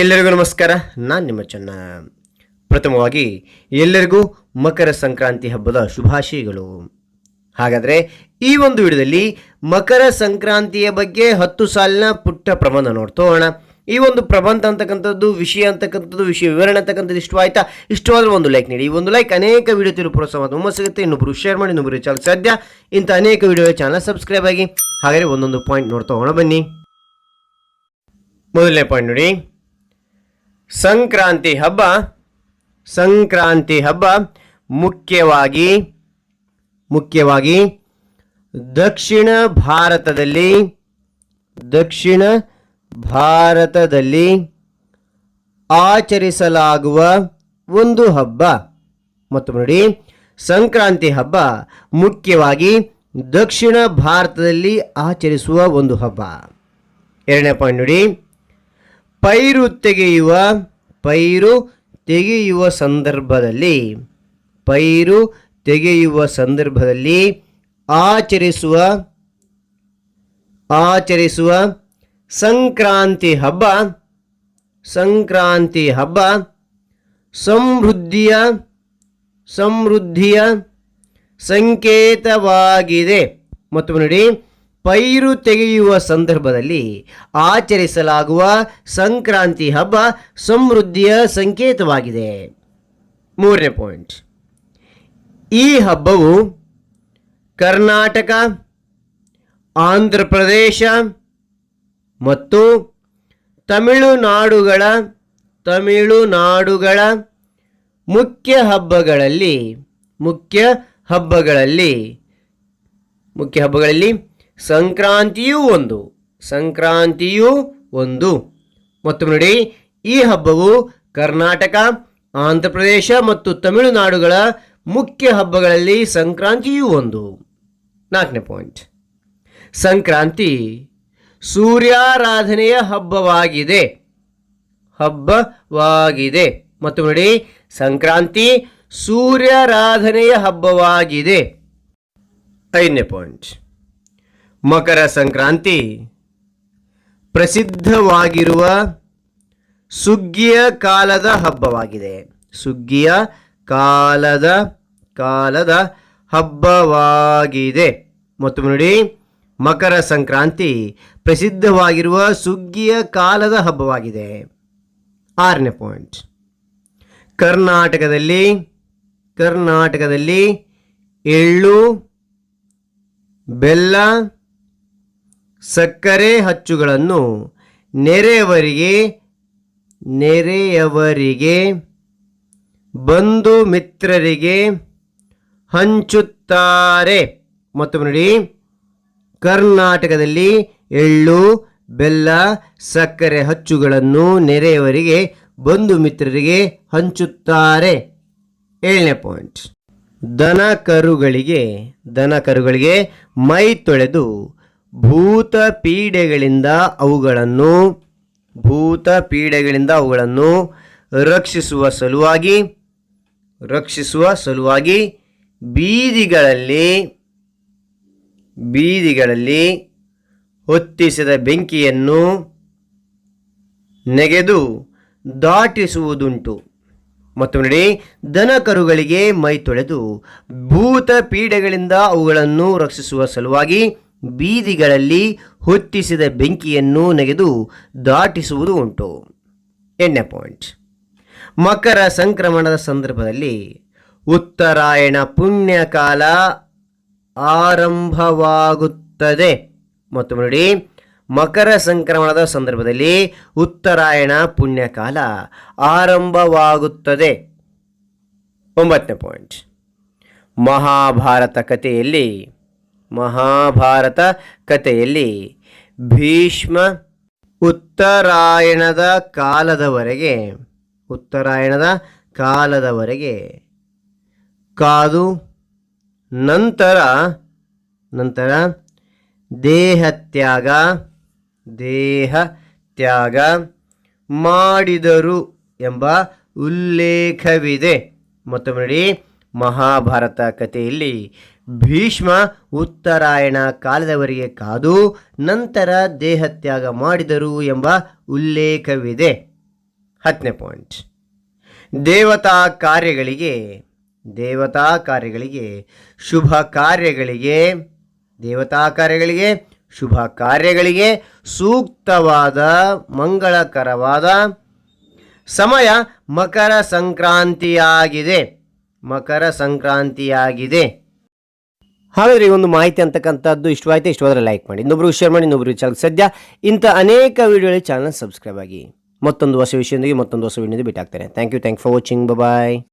ಎಲ್ಲರಿಗೂ ನಮಸ್ಕಾರ. ನಾನು ನಿಮ್ಮ ಚೆನ್ನ. ಪ್ರಥಮವಾಗಿ, ಎಲ್ಲರಿಗೂ ಮಕರ ಸಂಕ್ರಾಂತಿ ಹಬ್ಬದ ಶುಭಾಶಯಗಳು. ಹಾಗಾದರೆ, ಈ ಒಂದು ವಿಡಿಯೋದಲ್ಲಿ ಮಕರ ಸಂಕ್ರಾಂತಿಯ ಬಗ್ಗೆ ಹತ್ತು ಸಾಲಿನ ಪುಟ್ಟ ಪ್ರಬಂಧ ನೋಡ್ತೋಣ ಈ ಒಂದು ಪ್ರಬಂಧ ಅಂತಕ್ಕಂಥದ್ದು, ವಿಷಯ ಅಂತಕ್ಕಂಥದ್ದು, ವಿಷಯ ವಿವರಣೆ ಅಂತಕ್ಕಂಥದ್ದು ಇಷ್ಟವಾಯ್ತಾ ಇಷ್ಟವಾದರೂ ಒಂದು ಲೈಕ್ ನೀಡಿ. ಈ ಒಂದು ಲೈಕ್ ಅನೇಕ ವಿಡಿಯೋ ತಿರು ಪ್ರೋತ್ಸಾಹ ತುಂಬ ಸಿಗುತ್ತೆ ಇನ್ನೊಬ್ಬರು ಶೇರ್ ಮಾಡಿ ಇನ್ನೊಬ್ಬರು ಚಾನಲ್ ಸಾಧ್ಯ. ಇಂಥ ಅನೇಕ ವಿಡಿಯೋ ಚಾನಲ್ ಸಬ್ಸ್ಕ್ರೈಬ್ ಆಗಿ. ಹಾಗಾದರೆ ಒಂದೊಂದು ಪಾಯಿಂಟ್ ನೋಡ್ತಾ ಹೋಗೋಣ ಬನ್ನಿ. ಮೊದಲನೇ ಪಾಯಿಂಟ್ ನೋಡಿ. ಸಂಕ್ರಾಂತಿ ಹಬ್ಬ. ಸಂಕ್ರಾಂತಿ ಹಬ್ಬ ಮುಖ್ಯವಾಗಿ ಮುಖ್ಯವಾಗಿ ದಕ್ಷಿಣ ಭಾರತದಲ್ಲಿ ದಕ್ಷಿಣ ಭಾರತದಲ್ಲಿ ಆಚರಿಸಲಾಗುವ ಒಂದು ಹಬ್ಬ. ಮತ್ತು ನೋಡಿ, ಸಂಕ್ರಾಂತಿ ಹಬ್ಬ ಮುಖ್ಯವಾಗಿ ದಕ್ಷಿಣ ಭಾರತದಲ್ಲಿ ಆಚರಿಸುವ ಒಂದು ಹಬ್ಬ. ಎರಡನೇ ಪಾಯಿಂಟ್ ನೋಡಿ, ಪೈರು ತೆಗೆಯುವ ಪೈರು ತೆಗೆಯುವ ಸಂದರ್ಭದಲ್ಲಿ, ಪೈರು ತೆಗೆಯುವ ಸಂದರ್ಭದಲ್ಲಿ ಆಚರಿಸುವ ಆಚರಿಸುವ ಸಂಕ್ರಾಂತಿ ಹಬ್ಬ ಸಂಕ್ರಾಂತಿ ಹಬ್ಬ, ಸಮೃದ್ಧಿಯ ಸಮೃದ್ಧಿಯ ಸಂಕೇತವಾಗಿದೆ. ಮತ್ತು ನೋಡಿ ಪೈರು ತೆಗೆಯುವ ಸಂದರ್ಭದಲ್ಲಿ ಆಚರಿಸಲಾಗುವ ಸಂಕ್ರಾಂತಿ ಹಬ್ಬ ಸಮೃದ್ಧಿಯ ಸಂಕೇತವಾಗಿದೆ. ಮೂರನೇ ಪಾಯಿಂಟ್. ಈ ಹಬ್ಬವು ಕರ್ನಾಟಕ ಆಂಧ್ರ ಪ್ರದೇಶ ಮತ್ತು ತಮಿಳುನಾಡುಗಳ ತಮಿಳುನಾಡುಗಳ ಮುಖ್ಯ ಹಬ್ಬಗಳಲ್ಲಿ ಮುಖ್ಯ ಹಬ್ಬಗಳಲ್ಲಿ ಮುಖ್ಯ ಹಬ್ಬಗಳಲ್ಲಿ ಸಂಕ್ರಾಂತಿಯೂ ಒಂದು. ಸಂಕ್ರಾಂತಿಯೂ ಒಂದು. ಮತ್ತು ನೋಡಿ, ಈ ಹಬ್ಬವು ಕರ್ನಾಟಕ ಆಂಧ್ರ ಪ್ರದೇಶ ಮತ್ತು ತಮಿಳುನಾಡುಗಳ ಮುಖ್ಯ ಹಬ್ಬಗಳಲ್ಲಿ ಸಂಕ್ರಾಂತಿಯೂ ಒಂದು. ನಾಲ್ಕನೇ ಪಾಯಿಂಟ್. ಸಂಕ್ರಾಂತಿ ಸೂರ್ಯಾರಾಧನೆಯ ಹಬ್ಬವಾಗಿದೆ. ಹಬ್ಬವಾಗಿದೆ. ಮತ್ತು ನೋಡಿ, ಸಂಕ್ರಾಂತಿ ಸೂರ್ಯಾರಾಧನೆಯ ಹಬ್ಬವಾಗಿದೆ. ಐದನೇ ಪಾಯಿಂಟ್. ಮಕರ ಸಂಕ್ರಾಂತಿ. ಪ್ರಸಿದ್ಧವಾಗಿರುವ ಸುಗ್ಗಿಯ ಕಾಲದ ಹಬ್ಬವಾಗಿದೆ. ಸುಗ್ಗಿಯ ಕಾಲದ ಕಾಲದ ಹಬ್ಬವಾಗಿದೆ. ಮತ್ತು ನೋಡಿ, ಮಕರ ಸಂಕ್ರಾಂತಿ ಪ್ರಸಿದ್ಧವಾಗಿರುವ ಸುಗ್ಗಿಯ ಕಾಲದ ಹಬ್ಬವಾಗಿದೆ. ಆರನೇ ಪಾಯಿಂಟ್ ಕರ್ನಾಟಕದಲ್ಲಿ ಕರ್ನಾಟಕದಲ್ಲಿ ಎಳ್ಳು, ಬೆಲ್ಲ ಸಕ್ಕರೆ ಹಚ್ಚುಗಳನ್ನು ನೆರೆಯವರಿಗೆ ನೆರೆಯವರಿಗೆ, ಬಂಧು ಮಿತ್ರರಿಗೆ ಹಂಚುತ್ತಾರೆ. ಮತ್ತು ನೋಡಿ, ಕರ್ನಾಟಕದಲ್ಲಿ ಎಳ್ಳು, ಬೆಲ್ಲ, ಸಕ್ಕರೆ ಹಚ್ಚುಗಳನ್ನು ನೆರೆಯವರಿಗೆ, ಬಂಧು ಮಿತ್ರರಿಗೆ ಹಂಚುತ್ತಾರೆ. ಏಳನೇ ಪಾಯಿಂಟ್. ದನ ಕರುಗಳಿಗೆ ದನ ಕರುಗಳಿಗೆ ಮೈ ತೊಳೆದು ಭೂತ ಪೀಡೆಗಳಿಂದ ಅವುಗಳನ್ನು ಭೂತ ಪೀಡೆಗಳಿಂದ ಅವುಗಳನ್ನು ರಕ್ಷಿಸುವ ಸಲುವಾಗಿ ರಕ್ಷಿಸುವ ಸಲುವಾಗಿ ಬೀದಿಗಳಲ್ಲಿ ಬೀದಿಗಳಲ್ಲಿ ಹೊತ್ತಿಸಿದ ಬೆಂಕಿಯನ್ನು ನೆಗೆದು ದಾಟಿಸುವುದುಂಟು. ಮತ್ತು ನೋಡಿ ದನ ಕರುಗಳಿಗೆ ಮೈ ತೊಳೆದು ಭೂತ ಪೀಡೆಗಳಿಂದ ಅವುಗಳನ್ನು ರಕ್ಷಿಸುವ ಸಲುವಾಗಿ ಬೀದಿಗಳಲ್ಲಿ ಹೊತ್ತಿಸಿದ ಬೆಂಕಿಯನ್ನು ನೆಗೆದು ದಾಟಿಸುವುದು ಉಂಟು. ಎಣ್ಣೆ ಪಾಯಿಂಟ್. ಮಕರ ಸಂಕ್ರಮಣದ ಸಂದರ್ಭದಲ್ಲಿ ಉತ್ತರಾಯಣ ಪುಣ್ಯಕಾಲ ಆರಂಭವಾಗುತ್ತದೆ. ಮತ್ತು ನೋಡಿ ಮಕರ ಸಂಕ್ರಮಣದ ಸಂದರ್ಭದಲ್ಲಿ ಉತ್ತರಾಯಣ ಪುಣ್ಯಕಾಲ ಆರಂಭವಾಗುತ್ತದೆ. ಒಂಬತ್ತನೇ ಪಾಯಿಂಟ್. ಮಹಾಭಾರತ ಕಥೆಯಲ್ಲಿ ಮಹಾಭಾರತ ಕಥೆಯಲ್ಲಿ ಭೀಷ್ಮ ಉತ್ತರಾಯಣದ ಕಾಲದವರೆಗೆ ಉತ್ತರಾಯಣದ ಕಾಲದವರೆಗೆ ಕಾದು, ನಂತರ ನಂತರ ದೇಹತ್ಯಾಗ ದೇಹ ತ್ಯಾಗ ಮಾಡಿದರು ಎಂಬ ಉಲ್ಲೇಖವಿದೆ. ಮತ್ತೊಮ್ಮೆ ನೋಡಿ ಮಹಾಭಾರತ ಕಥೆಯಲ್ಲಿ ಭೀಷ್ಮ ಉತ್ತರಾಯಣ ಕಾಲದವರಿಗೆ ಕಾದು ನಂತರ ದೇಹತ್ಯಾಗ ಮಾಡಿದರು ಎಂಬ ಉಲ್ಲೇಖವಿದೆ. ಹತ್ತನೇ ಪಾಯಿಂಟ್. ದೇವತಾ ಕಾರ್ಯಗಳಿಗೆ ದೇವತಾ ಕಾರ್ಯಗಳಿಗೆ ಶುಭ ಕಾರ್ಯಗಳಿಗೆ, ದೇವತಾ ಕಾರ್ಯಗಳಿಗೆ ಶುಭ ಕಾರ್ಯಗಳಿಗೆ ಸೂಕ್ತವಾದ, ಮಂಗಳಕರವಾದ ಸಮಯ ಮಕರ ಸಂಕ್ರಾಂತಿಯಾಗಿದೆ. ಮಕರ ಸಂಕ್ರಾಂತಿಯಾಗಿದೆ. ಹಾಗಾದ್ರೆ ಈ ಒಂದು ಮಾಹಿತಿ ಅಂತಕ್ಕಂಥದ್ದು ಇಷ್ಟವಾಯ್ತು ಇಷ್ಟವಾದರೆ ಲೈಕ್ ಮಾಡಿ. ಇನ್ನೊಬ್ರು ಶೇರ್ ಮಾಡಿ ಇನ್ನೊಬ್ರು ಚಾನಲ್ ಸದ್ಯ ಇಂಥ ಅನೇಕ ವಿಡಿಯೋಗಳಿಗೆ ಚಾನಲ್ ಸಬ್ಸ್ಕ್ರೈಬ್ ಆಗಿ ಮತ್ತೊಂದು ಹೊಸ ವಿಷಯದೊಂದಿಗೆ ಮತ್ತೊಂದು ಹೊಸ ವಿಡಿಯೋದಲ್ಲಿ ಭೇಟಿ ಆಗ್ತಾರೆ thank you thank for watching bye